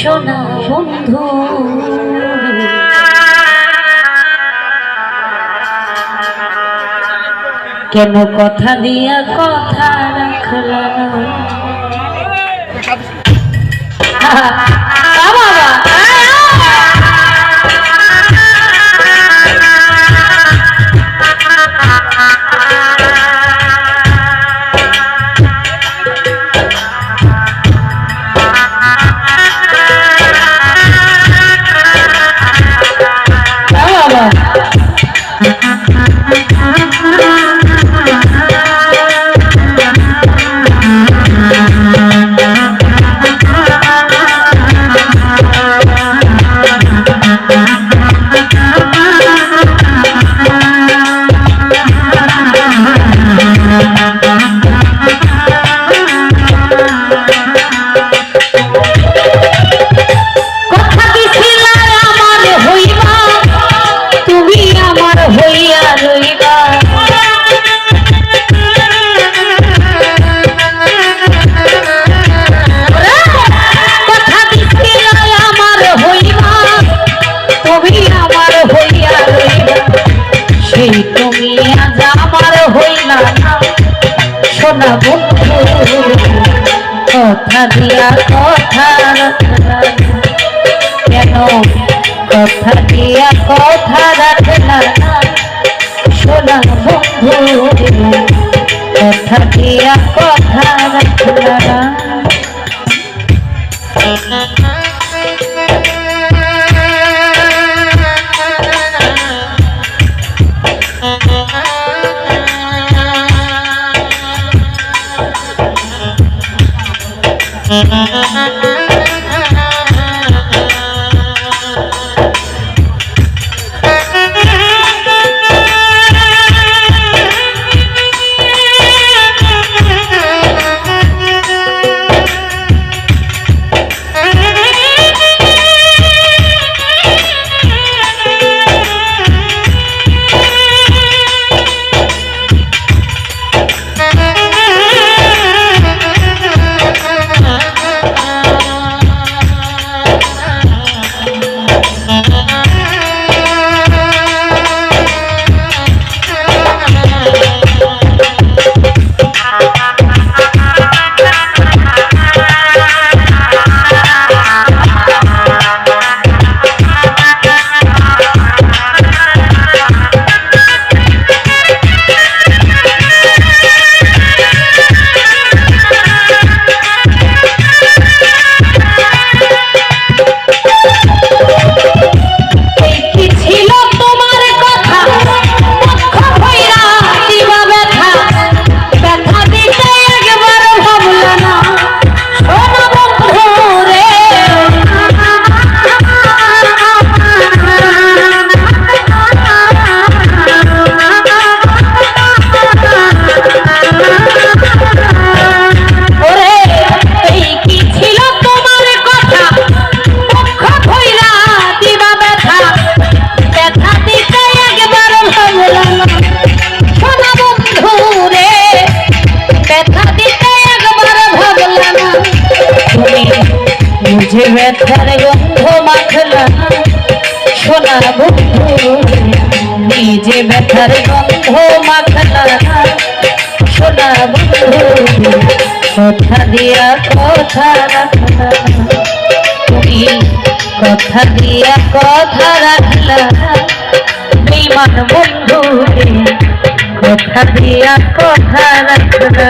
সোনা বন্ধু। কেন কথা দিয়া কথা রাখলা বন্ধু কথা দিয়া কথা রাখলা। কেন কথা দিয়া কথা রাখলা না শোনা বন্ধু কথা দিয়া কথা রাখলা। না এই নিজে ব্যথার গন্ধ মাখলা না বন্ধু কথা দিয়া কথা রাখলা তুমি কথা দিয়া কথা রাখলা বিমান বন্ধু কথা দিয়া কথা রাখলা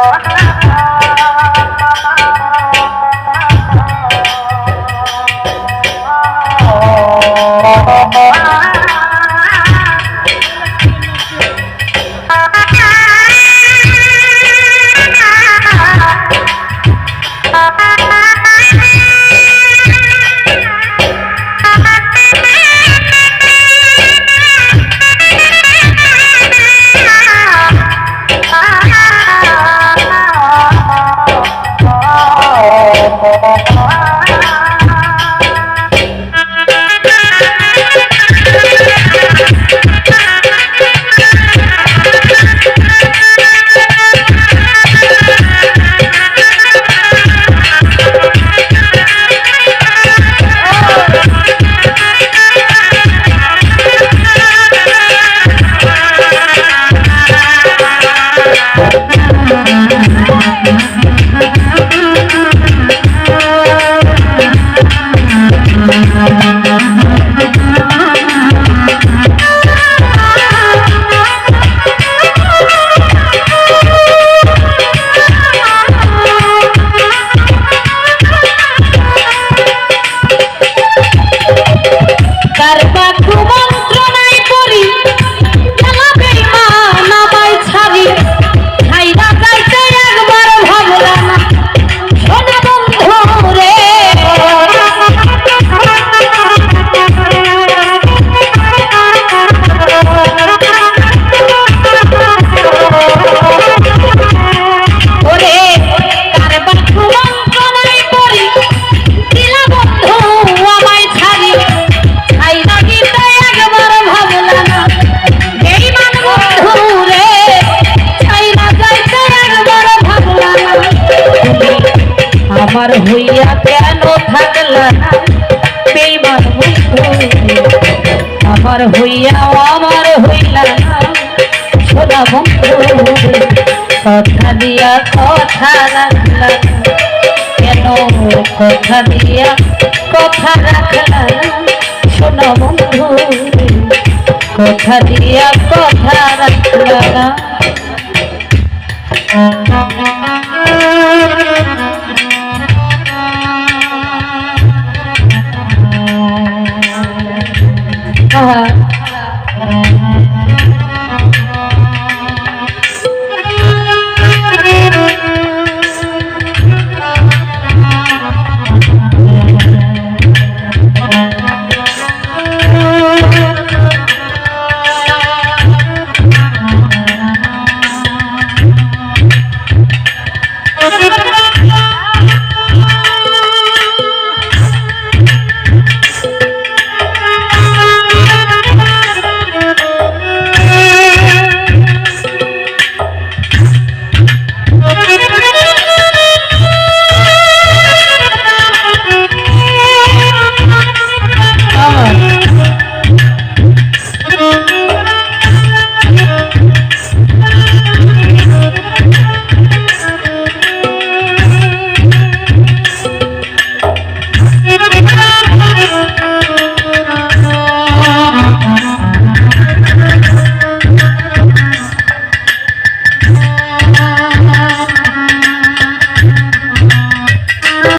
i'll do আমার হইয়া কেন থাকলা না বন্ধু আমার হইয়া আমার হইলা সোনা বন্ধু, কথা দিয়া কথা রাখলা কেন কথা দিয়া কথা রাখলা না? বন্ধু, কথা দিয়া কথা রাখলা।